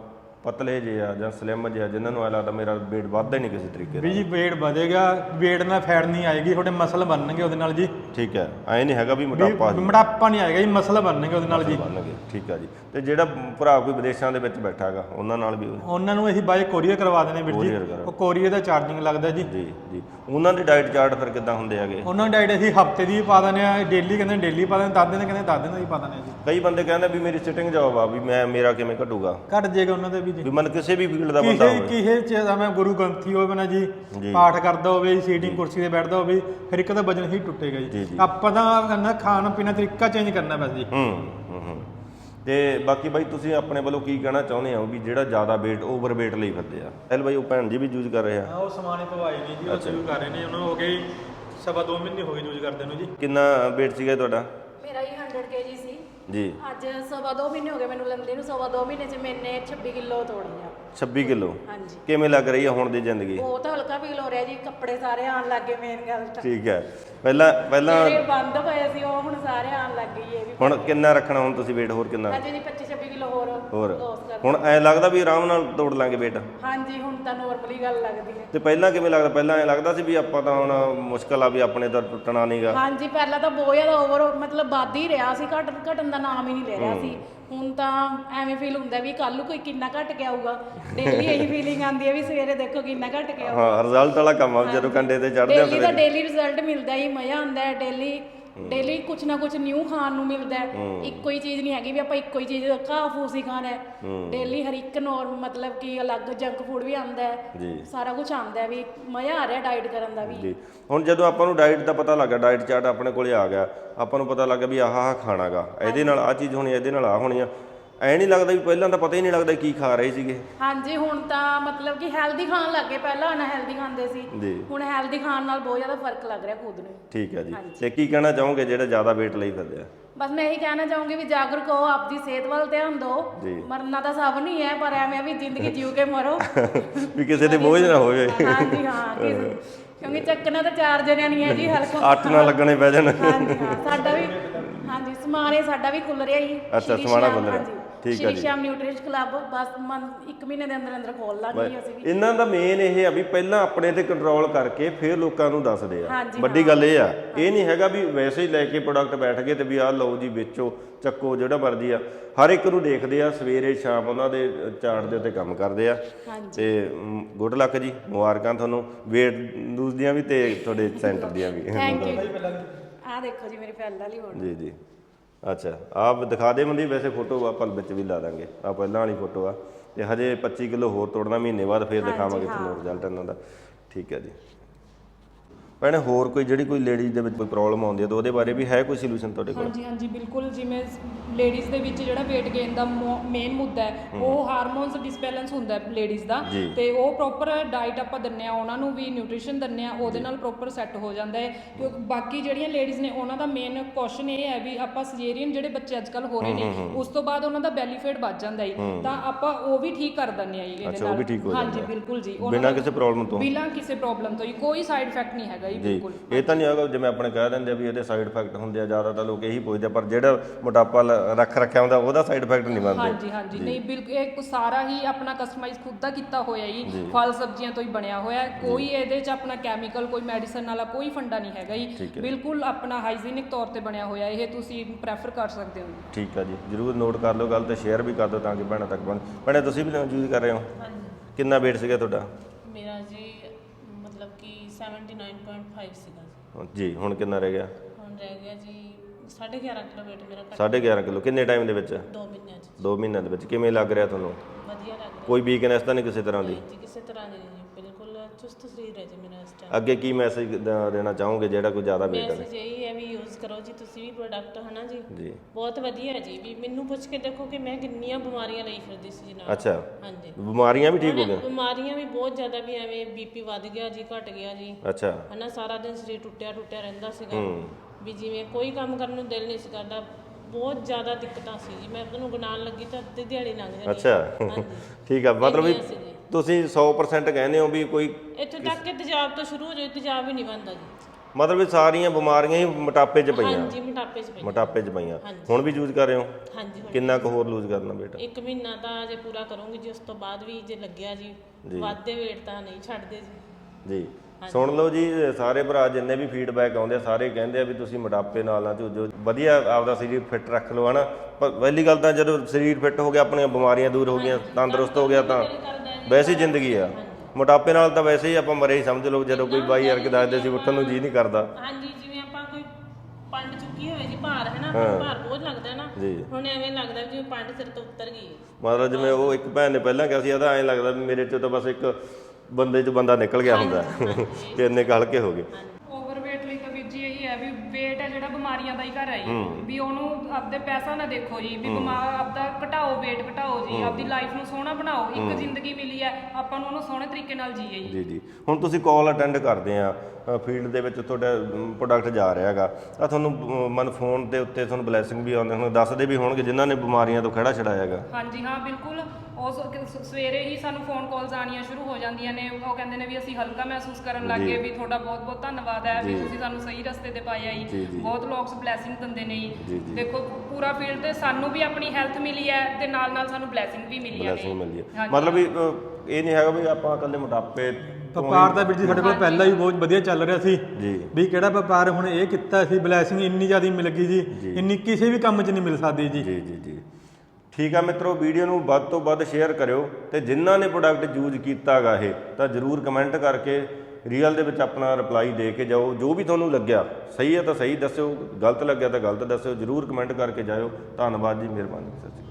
ਪਤਲੇ ਜੇ ਆ ਜਾਂ ਸਲਿਮ ਜੇ ਆ ਜਿਨ੍ਹਾਂ ਨੂੰ ਐ ਲੱਗਦਾ ਮੇਰਾ weight ਵੱਧਦਾ ਹੀ ਨਹੀਂ ਕਿਸੇ ਤਰੀਕੇ ਵੀ ਨਾਲ। ਜੀ weight ਵਧੇਗਾ weight ਨਾਲ ਫੈਟ ਨਹੀਂ ਆਏਗੀ ਤੁਹਾਡੇ ਮਸਲ ਬਣਨਗੇ ਉਹਦੇ ਨਾਲ ਜੀ। ਠੀਕ ਹੈ ਐ ਨਹੀਂ ਹੈਗਾ ਵੀ ਵੀ ਮੋਟਾਪਾ ਜੀ। ਮੋਟਾਪਾ ਨਹੀਂ ਆਏਗਾ ਜੀ ਮਸਲ ਬਣਨਗੇ ਉਹਦੇ ਨਾਲ ਜੀ। ਬਣਨਗੇ ਠੀਕ ਆ ਜੀ। ਤੇ ਜਿਹੜਾ ਭਰਾ ਕੋਈ ਵਿਦੇਸ਼ਾਂ ਦੇ ਵਿੱਚ ਬੈਠਾ ਹੈਗਾ ਉਹਨਾਂ ਨਾਲ ਵੀ ਉਹਨਾਂ ਨੂੰ ਅਸੀਂ ਬਾਈ ਕੋਰੀਅਰ ਕਰਵਾ ਦੇਣੇ ਵੀਰ ਜੀ। Courier ਕਰਾ- ਉਹ ਕੋਰੀਅਰ ਦਾ ਚਾਰਜਿੰਗ ਲੱਗਦਾ ਜੀ। ਜੀ ਜੀ। ਉਹਨਾਂ ਦੀ ਡਾਈਟ ਚਾਰਟ ਫਿਰ ਕਿੱਦਾਂ ਹੁੰਦੇ ਹੈਗੇ? ਉਹਨਾਂ ਦੀ ਡਾਈਟ ਅਸੀਂ ਹਫ਼ਤੇ ਦੀ ਵੀ ਪਾ ਦਿੰਦੇ ਆ ਡੇਲੀ ਕਹਿੰਦੇ ਡੇਲੀ ਪਾ ਦਿੰਦੇ ਦਸ ਦਿਨ ਕਹਿੰਦੇ ਦਸ ਦਿਨ ਦਾ ਵੀ ਪਾ ਦਿੰਦੇ ਆ ਜੀ। ਕਈ ਬੰਦੇ ਕਹਿੰਦੇ ਵੀ ਮੇਰੀ ਸਿਟਿੰਗ ਜੌਬ ਆ ਵੀ ਮੈਂ ਮੇਰਾ ਕਿਵੇਂ ਘਟੂਗਾ? ਘਟ ਜਾਏਗਾ ਉਹਨਾਂ ਦੇ ਵੀ ਵੀ ਮਨ ਕਿਸੇ ਵੀ ਫੀਲਡ ਦਾ ਬੰਦਾ ਕਿਸੇ ਹੋਵੇ। ਕਿਸੇ ਚ ਮੈਂ ਗੁਰੂ ਗ੍ਰੰਥੀ ਹੋਵੇ ਨਾ ਜੀ ਜੀ। ਪਾਠ ਕਰਦਾ ਹੋਵੇ ਸੀਟਿੰਗ ਕੁਰਸੀ ਤੇ ਬੈਠਦਾ ਹੋਵੇ ਫਿਰ ਇੱਕ ਤਾਂ ਵਜਨ ਹੀ ਟੁੱਟੇਗਾ ਜੀ, ਜੀ ਜੀ। ਆਪਾਂ ਤਾਂ ਕਰਨਾ ਖਾਣ ਪੀਣ ਦਾ ਤਰੀਕਾ ਚੇਂਜ ਕਰਨਾ ਬਸ ਜੀ। ਹੂੰ ਹੂੰ ਹੂੰ। ਤੇ ਬਾਕੀ ਬਾਈ ਤੁਸੀਂ ਆਪਣੇ ਵੱਲੋਂ ਕੀ ਕਹਿਣਾ ਚਾਹੁੰਦੇ ਹੋ ਵੀ ਜਿਹੜਾ ਜ਼ਿਆਦਾ weight ਓਵਰ weight ਲਈ ਫਿਰਦੇ ਆ? ਐਲ ਬਾਈ ਉਹ ਭੈਣ ਜੀ ਵੀ ਯੂਜ਼ ਕਰ ਰਹੇ ਆ। ਉਹ ਸਮਾਨੇ ਪਵਾਈ ਨਹੀਂ ਜੀ ਉਹ ਸ਼ੁਰੂ ਕਰ ਰਹੇ ਨੇ ਉਹਨਾਂ ਨੂੰ ਹੋ ਗਏ ਸਵਾ ਦੋ ਮਹੀਨੇ ਹੋ ਗਏ ਯੂਜ਼ ਕਰਦੇ ਨੂੰ ਜੀ। ਕਿੰਨਾ weight ਸੀਗਾ ਤੁਹਾਡਾ? ਮੇਰਾ ਹੀ 100 ਕੇਜੀ ਸੀ। ਜੀ। ਅੱਜ ਸਵਾ ਦੋ ਮਹੀਨੇ ਹੋ ਗਏ ਮੈਨੂੰ ਲੰਦੇ ਨੂੰ, ਸਵਾ ਦੋ ਮਹੀਨੇ ਚ ਮੈਨੇ 26 ਕਿਲੋ ਤੋੜ ਲਿਆ 26 ਕਿਲੋ। ਹਾਂਜੀ। ਕਿਵੇਂ ਲੱਗ ਰਹੀ ਆ ਹੁਣ ਦੀ ਜ਼ਿੰਦਗੀ? ਬਹੁਤ ਹਲਕਾ ਫੀਲ ਹੋ ਰਿਹਾ ਜੀ ਕੱਪੜੇ ਸਾਰੇ ਆਣ ਲੱਗ ਗਏ ਮੇਨ ਗੱਲ ਤਾਂ। ਠੀਕ ਹੈ। ਪਹਿਲਾਂ ਪਹਿਲਾਂ ਜਿਹੜੇ ਬੰਦ ਪਏ ਸੀ ਉਹ ਹੁਣ ਸਾਰੇ ਆਣ ਲੱਗ ਗਈ ਇਹ ਵੀ ਹੁਣ ਕਿੰਨਾ ਰੱਖਣਾ ਹੁਣ ਤੁਸੀਂ weight ਹੋਰ ਕਿੰਨਾ? ਅਜੇ ਜੀ 25 26 ਕਿਲੋ ਹੋਰ ਹੋਰ। ਕਰ ਹੁਣ ਐ ਲੱਗਦਾ ਵੀ ਆਰਾਮ ਨਾਲ ਤੋੜ ਲਾਂਗੇ weight? ਹਾਂਜੀ ਹੁਣ ਤਾਂ ਨੋਰਮਲੀ ਗੱਲ ਲੱਗਦੀ ਹੈ। ਤੇ ਪਹਿਲਾਂ ਕਿਵੇਂ ਲੱਗਦਾ? ਪਹਿਲਾਂ ਐ ਲੱਗਦਾ ਸੀ ਵੀ ਆਪਾਂ ਤਾਂ ਹੁਣ ਮੁਸ਼ਕਲ ਆ ਵੀ ਆਪਣੇ ਤਾਂ ਟੁੱਟਣਾ ਨਹੀਂਗਾ ਹਾਂਜੀ ਪਹਿਲਾਂ ਤਾਂ ਬਹੁਤ ਜ਼ਿਆਦਾ ਓਵਰ ਮਤਲਬ ਵੱਧ ਹੀ ਰਿਹਾ ਸੀ ਘਟ ਘਟਣ ਦਾ ਨਾਮ ਹੀ ਨਹੀਂ ਲੈ ਰਿਹਾ ਸੀ। ਹੁਣ ਤਾਂ ਐਵੇਂ ਫੀਲ ਹੁੰਦਾ ਵੀ ਕੱਲ ਨੂੰ ਕੋਈ ਕਿੰਨਾ ਘਟ ਕੇ ਆਊਗਾ। ਡੇਲੀ ਇਹੀ ਫੀਲਿੰਗ ਆਉਂਦੀ ਹੈ ਵੀ ਸਵੇਰੇ ਦੇਖੋ ਕਿੰਨਾ ਘਟ ਕੇ ਆਊਗਾ। ਹਾਂ ਰਿਜ਼ਲਟ ਵਾਲਾ ਕੰਮ ਆ ਜਦੋਂ ਕੰਡੇ ਤੇ ਚੜਦੇ ਡੇਲੀ ਦਾ ਡੇਲੀ ਰਿਜ਼ਲਟ ਮਿਲਦਾ ਹੀ ਮਜ਼ਾ ਆਉਂਦਾ ਹੈ ਡੇਲੀ ਡੇਲੀ ਕੁਛ ਨਾ ਕੁਛ ਨਿਊ ਖਾਣ ਨੂੰ ਮਿਲਦਾ ਹੈ। ਇੱਕੋ ਹੀ ਚੀਜ਼ ਨਹੀਂ ਹੈਗੀ ਵੀ ਆਪਾਂ ਇੱਕੋ ਹੀ ਚੀਜ਼ ਘਾਹ ਫੂਸ ਹੀ ਖਾਣਾ ਹੈ। ਡੇਲੀ ਹਰ ਇੱਕ ਨੋਰ ਮਤਲਬ ਕਿ ਅਲੱਗ ਜੰਕ ਫੂਡ ਵੀ ਆਉਂਦਾ ਹੈ। ਸਾਰਾ ਕੁਝ ਆਉਂਦਾ ਹੈ ਵੀ ਮਜ਼ਾ ਆ ਰਿਹਾ ਡਾਈਟ ਕਰਨ ਦਾ ਵੀ। ਹੁਣ ਜਦੋਂ ਆਪਾਂ ਨੂੰ ਡਾਈਟ ਦਾ ਪਤਾ ਲੱਗਾ ਡਾਈਟ ਚਾਰਟ ਆਪਣੇ ਕੋਲੇ ਆ ਗਿਆ ਆਪਾਂ ਨੂੰ ਪਤਾ ਲੱਗਾ ਵੀ ਆਹ ਆਹ ਖਾਣਾਗਾ। ਇਹਦੇ ਨਾਲ ਆਹ ਚੀਜ਼ ਹੋਣੀ ਇਹਦੇ ਨਾਲ ਆ ਹੋਣੀ ਆ। ਐ ਨਹੀਂ ਲੱਗਦਾ ਵੀ ਪਹਿਲਾਂ ਤਾਂ ਪਤਾ ਹੀ ਨਹੀਂ ਲੱਗਦਾ ਕੀ ਖਾ ਰਹੇ ਸੀਗੇ। ਹਾਂਜੀ ਹੁਣ ਤਾਂ ਮਤਲਬ ਕਿ ਹੈਲਦੀ ਖਾਣ ਲੱਗੇ ਪਹਿਲਾਂ ਅਨਹੈਲਦੀ ਖਾਂਦੇ ਸੀ। ਜੀ। ਹੁਣ ਹੈਲਦੀ ਖਾਣ ਨਾਲ ਬਹੁਤ ਜ਼ਿਆਦਾ ਫ਼ਰਕ ਲੱਗ ਰਿਹਾ ਖੁਦ ਨੂੰ। ਠੀਕ ਹੈ ਜੀ। ਤੇ ਕੀ ਕਹਿਣਾ ਚਾਹੋਗੇ ਜਿਹੜੇ ਜ਼ਿਆਦਾ weight ਲਈ ਫਿਰਦੇ? ਆ ਬਸ ਮੈਂ ਇਹੀ ਕਹਿਣਾ ਚਾਹੂੰਗੀ ਵੀ ਜਾਗਰੂਕ ਹੋ ਆਪਦੀ ਸਿਹਤ ਵੱਲ ਧਿਆਨ ਦਿਓ। ਜੀ। ਮਰਨਾ ਤਾਂ ਸਭ ਨਹੀਂ ਹੈ ਪਰ ਐਵੇਂ ਆ ਵੀ ਜ਼ਿੰਦਗੀ ਜੀਉ ਕੇ ਮਰੋ। ਵੀ ਕਿਸੇ ਦੇ ਬੋਝ ਨਾ ਹੋਵੇ। ਹਾਂਜੀ ਹਾਂ ਕਿ- ਕਿਉਂਕਿ ਚੱਕਣਾ ਤਾਂ ਚਾਰ ਜਣਿਆਂ ਨਹੀਂ ਹੈ ਜੀ ਹਲਕਾ ਅੱਟ ਨਾ ਲੱਗਣੇ ਪੈ ਜਾਣ। ਹਾਂਜੀ ਹਾਂ ਸਾਡਾ ਵੀ ਹਾਂਜੀ ਸਮਾਰੇ ਸਾਡਾ ਵੀ ਖੁੱਲ ਰਿਹਾ ਜੀ। ਅੱਛਾ, ਸਮਾਣਾ ਸ਼ਿਆਮ, ਖੁੱਲ ਰਿਹਾ। ਹਾਂਜੀ। ਠੀਕ ਹੈ ਸ਼੍ਰੀ ਜੀ। ਸ਼ਿਆਮ ਨਿਊਟ੍ਰੀਸ਼ਨ ਕਲੱਬ ਬਸ ਮਨ- ਇੱਕ ਮਹੀਨੇ ਦੇ ਅੰਦਰ ਅੰਦਰ ਖੋਲ ਲਾਂਗੇ ਜੀ ਅਸੀਂ ਵੀ। ਇਹਨਾਂ ਦਾ ਮੇਨ ਇਹ ਆ ਵੀ ਪਹਿਲਾਂ ਆਪਣੇ ਤੇ ਕੰਟਰੋਲ ਕਰਕੇ ਫਿਰ ਲੋਕਾਂ ਨੂੰ ਦੱਸਦੇ ਆ। ਹਾਂਜੀ, ਵੱਡੀ ਗੱਲ ਇਹ ਆ ਇਹ ਨਹੀਂ ਹੈਗਾ ਵੀ ਵੈਸੇ ਹੀ ਲੈ ਕੇ ਪ੍ਰੋਡਕਟ ਬੈਠ ਗਏ ਤੇ ਵੀ ਆਹ ਲਓ ਜੀ ਵੇਚੋ ਚੱਕੋ ਜਿਹੜਾ ਮਰਜ਼ੀ ਆ। ਹਰ ਇੱਕ ਨੂੰ ਦੇਖਦੇ ਆ ਸਵੇਰੇ ਸ਼ਾਮ ਉਹਨਾਂ ਦੇ ਚਾਰਟ ਦੇ ਉੱਤੇ ਕੰਮ ਕਰਦੇ ਆ। ਤੇ ਗੁੱਡ ਲੱਕ ਜੀ ਮੁਬਾਰਕਾਂ ਤੁਹਾਨੂੰ। ਵੇਟ ਲੂਜ਼ ਦੀਆਂ ਵੀ ਤੇ ਤੁਹਾਡੇ ਸੈਂਟਰ ਦੀਆਂ ਵੀ। ਥੈਂਕ ਯੂ ਆਹ ਦੇਖੋ ਜੀ ਮੇਰੀ ਫੈਲ ਵਾਲੀ ਹੋਣ। ਜੀ ਜੀ। ਅੱਛਾ ਆਪ ਦਿਖਾ ਦੇ ਮੰਦੀ ਵੈਸੇ ਫੋਟੋ ਆਪਾਂ ਵਿੱਚ ਵੀ ਲਾ ਦਾਂਗੇ। ਆ ਪਹਿਲਾਂ ਵਾਲੀ ਫੋਟੋ ਆ। ਤੇ ਹਜੇ 25 ਕਿਲੋ ਹੋਰ ਤੋੜਨਾ ਮਹੀਨੇ ਬਾਅਦ ਫੇਰ ਦਿਖਾਵਾਂਗੇ ਤੁਹਾਨੂੰ ਰਿਜ਼ਲਟ ਇਹਨਾਂ ਦਾ। ਠੀਕ ਹੈ ਜੀ। ਭੈਣੇ ਹੋਰ ਕੋਈ ਜਿਹੜੀ ਕੋਈ ਲੇਡੀਜ਼ ਦੇ ਵਿੱਚ ਕੋਈ ਪ੍ਰੋਬਲਮ ਆਉਂਦੀ ਹੈ ਤਾਂ ਉਹਦੇ ਬਾਰੇ ਵੀ ਹੈ ਕੋਈ ਸੋਲੂਸ਼ਨ ਤੁਹਾਡੇ ਕੋਲ? ਹਾਂਜੀ ਹਾਂਜੀ ਬਿਲਕੁਲ। ਜਿਵੇਂ ਲੇਡੀਜ਼ ਦੇ ਵਿੱਚ ਜਿਹੜਾ weight gain ਦਾ ਮੇਨ ਮੁੱਦਾ ਹੈ ਉਹ ਹਾਰਮੋਨਸ ਡਿਸਬੈਲੈਂਸ ਹੁੰਦਾ ਹੈ ਲੇਡੀਜ਼ ਦਾ। ਤੇ ਉਹ ਪ੍ਰੋਪਰ ਡਾਈਟ ਆਪਾਂ ਦਿੰਨੇ ਆ ਉਹਨਾਂ ਨੂੰ ਵੀ ਨਿਊਟ੍ਰੀਸ਼ਨ ਦਿੰਨੇ ਆ ਉਹਦੇ ਨਾਲ ਪ੍ਰੋਪਰ ਸੈੱਟ ਹੋ ਜਾਂਦਾ ਹੈ। ਕਿਉਂਕਿ ਬਾਕੀ ਜਿਹੜੀਆਂ ਲੇਡੀਜ਼ ਨੇ ਉਹਨਾਂ ਦਾ ਮੇਨ ਕੁਐਸਚਨ ਇਹ ਹੈ ਵੀ ਆਪਾਂ ਸਜੇਰੀਅਨ ਜਿਹੜੇ ਬੱਚੇ ਅੱਜ ਕੱਲ ਹੋ ਰਹੇ ਨੇ ਉਸ ਤੋਂ ਬਾਅਦ ਉਹਨਾਂ ਦਾ ਬੈਲੀ ਫੈਟ ਵੱਧ ਜਾਂਦਾ ਹੈ। ਤਾਂ ਆਪਾਂ ਉਹ ਵੀ ਠੀਕ ਕਰ ਦਿੰਨੇ ਆ ਜੀ ਇਹਦੇ ਨਾਲ। ਹਾਂਜੀ। ਬਿਲਕੁਲ ਜੀ। ਬਿਨਾਂ ਕਿਸੇ ਪ੍ਰੋਬਲਮ ਤੋਂ। ਬਿਨਾਂ ਕਿਸੇ ਪ੍ਰੋਬਲਮ ਤੋਂ ਕੋਈ ਸਾਈਡ ਇਫੈਕਟ ਨਹੀਂ ਹੈਗਾ ਜੀ ਜੀ। ਬਿਲਕੁਲ। ਇਹ ਤਾਂ ਨਹੀਂ ਹੈਗਾ ਜਿਵੇਂ ਆਪਣੇ ਕਹਿ ਦਿੰਦੇ ਆ ਵੀ ਇਹਦੇ ਸਾਈਡ ਇਫੈਕਟ ਹੁੰਦੇ ਆ ਜ਼ਿਆਦਾ ਤਾਂ ਲੋਕ ਇਹੀ ਪੁੱਛਦੇ ਆ, ਪਰ ਜਿਹੜਾ ਮੋਟਾਪਾ ਲ- ਰੱਖ ਰੱਖਿਆ ਹੁੰਦਾ ਉਹਦਾ ਸਾਈਡ ਇਫੈਕਟ ਨਹੀਂ ਮੰਨਦੇ। ਹਾਂਜੀ ਹਾਂਜੀ। ਨਹੀਂ ਬਿਲਕੁਲ ਇਹ ਕੁ- ਸਾਰਾ ਹੀ ਆਪਣਾ ਕਸਟਮਾਈਜ਼ ਖੁਦ ਦਾ ਕੀਤਾ ਹੋਇਆ ਜੀ। ਫਲ ਸਬਜ਼ੀਆਂ ਤੋਂ ਹੀ ਬਣਿਆ ਹੋਇਆ। ਹੈ ਕੋਈ ਇਹਦੇ ਚ ਆਪਣਾ ਕੈਮੀਕਲ ਕੋਈ ਮੈਡੀਸਨ ਵਾਲਾ ਕੋਈ ਫੰਡਾ ਨਹੀਂ ਹੈਗਾ ਜੀ। ਬਿਲਕੁਲ ਆਪਣਾ ਹਾਈਜੀਨਿਕ ਤੌਰ ਤੇ ਬਣਿਆ ਹੋਇਆ ਇਹ ਤੁਸੀਂ ਪ੍ਰੈਫਰ ਕਰ ਸਕਦੇ ਹੋ ਠੀਕ ਆ ਜੀ। ਜਰੂਰ ਨੋਟ ਕਰ ਲਓ ਗੱਲ ਤੇ ਸ਼ੇਅਰ ਵੀ ਕਰ ਦਿਓ ਤਾਂ ਕਿ ਭੈਣਾਂ ਤੱਕ ਪਹੁੰਚ ਭੈਣੇ ਤੁਸੀਂ ਵੀ ਯੂਜ਼ ਕਰ ਰਹੇ ਹੋ? ਕਿੰਨਾ weight ਸੀਗਾ ਤੁਹਾਡਾ? ਜੀ 79.5 ਸੀਗਾ ਜੀ। ਹੁਣ- ਜੀ ਹੁਣ ਕਿੰਨਾ ਰਹਿ ਗਿਆ? ਹੁਣ ਰਹਿ ਗਿਆ ਜੀ 11.5 ਕਿਲੋ weight ਮੇਰਾ ਘੱਟ 11.5 ਕਿਲੋ ਕਿੰਨੇ ਟਾਈਮ ਦੇ ਵਿੱਚ? 2 ਮਹੀਨਿਆਂ 'ਚ 2 ਮਹੀਨਿਆਂ ਦੇ ਵਿੱਚ ਕਿਵੇਂ ਲੱਗ ਰਿਹਾ ਤੁਹਾਨੂੰ? ਵਧੀਆ ਲੱਗ ਰਿਹਾ। ਕੋਈ ਵੀਕਨੈਸ ਤਾਂ ਨਹੀਂ ਕਿਸੇ ਤਰ੍ਹਾਂ ਦੀ? ਜੀ ਕਿਸੇ ਤਰ੍ਹਾਂ ਦੀ ਨਹੀਂ ਬਿਲਕੁਲ ਚੁਸਤ ਸਰੀਰ ਹੈ ਜੀ ਮੇਰਾ ਇਸ ਟਾਈਮ ਅੱਗੇ ਕੀ ਮੈਸੇਜ ਦੇਣਾ ਚਾਹੋਗੇ ਜਿਹੜਾ ਕੋਈ ਜ਼ਿਆਦਾ weight ਹੈ ਮੈਸੇਜ ਇਹ ਯੂਜ਼ ਕਰੋ ਜੀ ਤੁਸੀਂ ਵੀ ਪ੍ਰੋਡਕਟ ਹਨਾ ਜੀ? ਜੀ। ਬਹੁਤ ਵਧੀਆ ਜੀ। ਵੀ ਮੈਨੂੰ ਪੁੱਛ ਕੇ ਦੇਖੋ ਕਿ ਮੈਂ ਕਿੰਨੀਆਂ ਬਿਮਾਰੀਆਂ ਲਈ ਫਿਰਦੀ ਸੀ ਜੀ ਨਾਲ। ਅੱਛਾ। ਹਾਂਜੀ। ਬਿਮਾਰੀਆਂ ਵੀ ਠੀਕ ਹੋ ਗਈਆਂ? ਬਿਮਾਰੀਆਂ ਵੀ ਬਹੁਤ ਜ਼ਿਆਦਾ ਵੀ ਐਵੇਂ ਬੀਪੀ ਵੱਧ ਗਿਆ ਜੀ ਘਟ ਗਿਆ ਜੀ। ਅੱਛਾ। ਹਨਾ ਸਾਰਾ ਦਿਨ ਸਰੀਰ ਟੁੱਟਿਆ ਟੁੱਟਿਆ ਰਹਿੰਦਾ ਸੀਗਾ। ਵੀ ਜਿਵੇਂ ਕੋਈ ਕੰਮ ਕਰਨ ਨੂੰ ਦਿਲ ਨਹੀਂ ਸੀ ਕਰਦਾ ਬਹੁਤ ਜ਼ਿਆਦਾ ਦਿੱਕਤਾਂ ਸੀ ਜੀ। ਮੈਂ ਤੁਹਾਨੂੰ ਗਣਾਉਣ ਲੱਗੀ ਤਾਂ ਅੱਧੀ ਦਿਹਾੜੀ ਲੰਘ ਜਾਣੀ ਅੱਛਾ। ਠੀਕ ਆ ਮਤਲਬ ਵੀ। ਤੁਸੀਂ 100% ਕਹਿੰਦੇ ਹੋ ਵੀ ਕੋਈ ਇੱਥੇ ਤੱਕ ਕਿ ਤੇਜ਼ਾਬ ਤੋਂ ਸ਼ੁਰੂ ਹੋ ਜਾਏ ਤੇਜ਼ਾਬ ਹੀ ਨਹੀਂ ਬਣਦਾ ਜੀ। ਮਤਲਬ ਵੀ ਸਾਰੀਆਂ ਬਿਮਾਰੀਆਂ ਹੀ ਮੋਟਾਪੇ 'ਚ ਪਈਆਂ। ਹਾਂਜੀ ਮੋਟਾਪੇ 'ਚ ਪਈ ਮੋਟਾਪੇ 'ਚ ਪਈਆਂ। ਹੁਣ ਵੀ ਯੂਜ਼ ਕਰ ਰਹੇ ਹੋ? ਹਾਂਜੀ ਹੁਣ ਕਿੰਨਾ ਕੁ ਹੋਰ ਲੂਜ਼ ਕਰਨਾ ਬੇਟਾ? ਇੱਕ ਮਹੀਨਾ ਤਾਂ ਜੇ ਪੂਰਾ ਕਰੂੰਗੀ ਜੀ ਉਸ ਤੋਂ ਬਾਅਦ ਵੀ ਜੇ ਲੱਗਿਆ ਜੀ ਵਾਧੇ ਵੇਟ ਤਾਂ ਨਹੀਂ ਛੱਡਦੇ ਜੀ। ਜੀ। ਸੁਣ ਲਓ ਜੀ ਇਹ ਸਾਰੇ ਭਰਾ ਜਿੰਨੇ ਵੀ ਫੀਡਬੈਕ ਆਉਂਦੇ ਆ ਸਾਰੇ ਕਹਿੰਦੇ ਆ ਵੀ ਤੁਸੀਂ ਮੋਟਾਪੇ ਨਾਲ ਨਾ ਝੂਝੋ ਵਧੀਆ ਆਪਦਾ ਸਰੀਰ ਫਿੱਟ ਰੱਖ ਲਓ ਹਨਾ? ਪਰ ਪਹਿਲੀ ਗੱਲ ਤਾਂ ਜਦੋਂ ਸਰੀਰ ਫਿੱਟ ਹੋ ਗਿਆ ਆਪਣੀਆਂ ਬਿਮਾਰੀਆਂ ਦੂਰ ਹੋ ਗਈਆਂ ਤੰਦਰੁਸਤ ਹੋ ਗਿਆ ਤਾਂ ਵੈਸੇ ਜ਼ਿੰਦਗੀ ਆ। ਮੋਟਾਪੇ ਨਾਲ ਤਾਂ ਵੈਸੇ ਹੀ ਆਪਾਂ ਮਰੇ ਹੀ ਸਮਝ ਲਓ ਜਦੋਂ ਕੋਈ ਬਾਈ ਕੇ ਦੱਸਦੇ ਸੀ ਉੱਠਣ ਨੂੰ ਜੀ ਨਹੀਂ ਕਰਦਾ। ਹਾਂਜੀ ਜਿਵੇਂ ਆਪਾਂ ਕੋਈ ਪੰਡ ਚੁੱਕੀ ਹੋਵੇ ਜੀ ਭਾਰ ਹੈ ਨਾ ਭਾਰ ਬਹੁਤ ਲੱਗਦਾ ਹੈ ਨਾ ਜੀ। ਹੁਣ ਐਵੇਂ ਲੱਗਦਾ ਵੀ ਜਿਵੇਂ ਪੰਡ ਸਿਰ ਤੋਂ ਉੱਤਰ ਗਈ। ਹੈ। ਮਤਲਬ ਜਿਵੇਂ ਉਹ ਇੱਕ ਭੈਣ ਨੇ ਪਹਿਲਾਂ ਕਿਹਾ ਸੀ ਇਹਦਾ ਐਂ ਲੱਗਦਾ ਵੀ ਮੇਰੇ ਚੋਂ ਤਾਂ ਬਸ ਇੱਕ ਬੰਦੇ 'ਚ ਬੰਦਾ ਨਿਕਲ ਗਿਆ ਹੁੰਦਾ। ਤੇ ਇੰਨੇ ਕੁ ਹਲਕੇ ਹੋ ਗਏ। ਦਾ ਹੀ। ਵੀ ਉਹਨੂੰ ਆਪਦੇ ਪੈਸਾ ਨਾ ਦੇਖੋ ਜੀ ਵੀ ਬਿਮਾਰ ਆਪਦਾ ਘਟਾਓ weight ਘਟਾਓ ਜੀ ਆਪਦੀ ਲਾਈਫ ਨੂੰ ਸੋਹਣਾ ਬਣਾਓ ਇੱਕ ਜ਼ਿੰਦਗੀ ਮਿਲੀ ਹੈ ਆਪਾਂ ਨੂੰ ਉਹਨੂੰ ਸੋਹਣੇ ਤਰੀਕੇ ਨਾਲ ਜੀਏ ਜੀ। ਜੀ ਜੀ। ਹੁਣ ਤੁਸੀਂ ਕਾਲ ਅਟੈਂਡ ਕਰਦੇ ਆ। ਫੀਲਡ ਦੇ ਵਿੱਚ ਤੁਹਾਡਾ ਪ੍ਰੋਡਕਟ ਜਾ ਰਿਹਾ ਹੈਗਾ। ਤਾਂ ਤੁਹਾਨੂੰ ਮਨ ਫੋਨ ਦੇ ਉੱਤੇ ਤੁਹਾਨੂੰ ਬਲੇਸਿੰਗ ਵੀ ਆਉਂਦੇ ਹੁਣ ਦੱਸਦੇ ਵੀ ਹੋਣਗੇ ਜਿਨ੍ਹਾਂ ਨੇ ਬਿਮਾਰੀਆਂ ਤੋਂ ਖੜਾ ਛਡਾਇਆ ਹੈਗਾ। ਹਾਂਜੀ ਹਾਂ ਬਿਲਕੁਲ। ਉਹ ਸ- ਕਿ ਸ- ਸਵੇਰੇ ਹੀ ਸਾਨੂੰ ਫੋਨ ਕਾਲਸ ਆਣੀਆਂ ਸ਼ੁਰੂ ਹੋ ਜਾਂਦੀਆਂ ਨੇ। ਉਹ ਕਹਿੰਦੇ ਨੇ ਵੀ ਅਸੀਂ ਹਲਕਾ ਮਹਿਸੂਸ ਕਰਨ ਲੱਗ ਗਏ ਵੀ ਤੁਹਾਡਾ ਬਹੁਤ ਬਹੁਤ ਧੰਨਵਾਦ ਹੈ ਵੀ ਤੁਸੀਂ ਸਾਨੂੰ ਸਹੀ ਰਸਤੇ ਤੇ ਪਾਇਆ ਜੀ। ਬਹੁਤ ਲੋਕ ਬਲੇਸਿੰਗ ਦਿੰਦੇ ਨੇ ਜੀ। ਦੇਖੋ ਪੂਰਾ ਫੀਲਡ ਤੇ ਸਾਨੂੰ ਵੀ ਆਪਣੀ ਹੈਲਥ ਮਿਲੀ ਹੈ ਤੇ ਨਾਲ ਨਾਲ ਸਾਨੂੰ ਬਲੇਸਿੰਗ ਵੀ ਮਿਲੀ ਹੈ। ਬਲੇਸਿੰਗ ਮਿਲਦੀ ਹੈ ਮਤਲਬ ਇਹ ਨਹੀਂ ਹੈਗਾ ਵੀ ਆਪਾਂ ਇਕੱਲੇ ਮੋਟਾਪੇ ਵਪਾਰ ਦਾ ਵੀਰ ਜੀ ਸਾਡੇ ਕੋਲ ਪਹਿਲਾਂ ਹੀ ਬਹੁਤ ਵਧੀਆ ਚੱਲ ਰਿਹਾ ਸੀ। ਜੀ। ਵੀ ਕਿਹੜਾ ਵਪਾਰ ਹੁਣ ਇਹ ਕੀਤਾ ਸੀ ਬਲੇਸਿੰਗ ਇੰਨੀ ਜ਼ਿਆਦਾ ਮਿਲ ਗਈ ਜੀ ਇੰਨੀ ਕਿਸੇ ਵੀ ਕੰਮ 'ਚ ਨਹੀਂ ਮਿਲ ਸਕਦੀ ਜੀ। ਜੀ ਜੀ ਜੀ। ਠੀਕ ਆ ਮਿੱਤਰੋ ਵੀਡੀਓ ਨੂੰ ਵੱਧ ਤੋਂ ਵੱਧ ਸ਼ੇਅਰ ਕਰਿਓ ਤੇ ਜਿਨ੍ਹਾਂ ਨੇ ਪ੍ਰੋਡਕਟ ਯੂਜ਼ ਕੀਤਾਗਾ ਇਹ ਤਾਂ ਜਰੂਰ ਕਮੈਂਟ ਕਰਕੇ ਰੀਅਲ ਦੇ ਵਿੱਚ ਆਪਣਾ ਰਿਪਲਾਈ ਦੇ ਕੇ ਜਾਓ। ਜੋ ਵੀ ਤੁਹਾਨੂੰ ਲੱਗਿਆ ਸਹੀ ਹੈ ਤਾਂ ਸਹੀ ਦੱਸਿਓ ਗਲਤ ਲੱਗਿਆ ਤਾਂ ਗਲਤ ਦੱਸਿਓ ਜਰੂਰ ਕਮੈਂਟ ਕਰਕੇ ਜਾਇਓ। ਧੰਨਵਾਦ ਜੀ ਮਿਹਰਬਾਨੀ ਸਤਿ ਸ਼੍ਰੀ ਅਕਾਲ।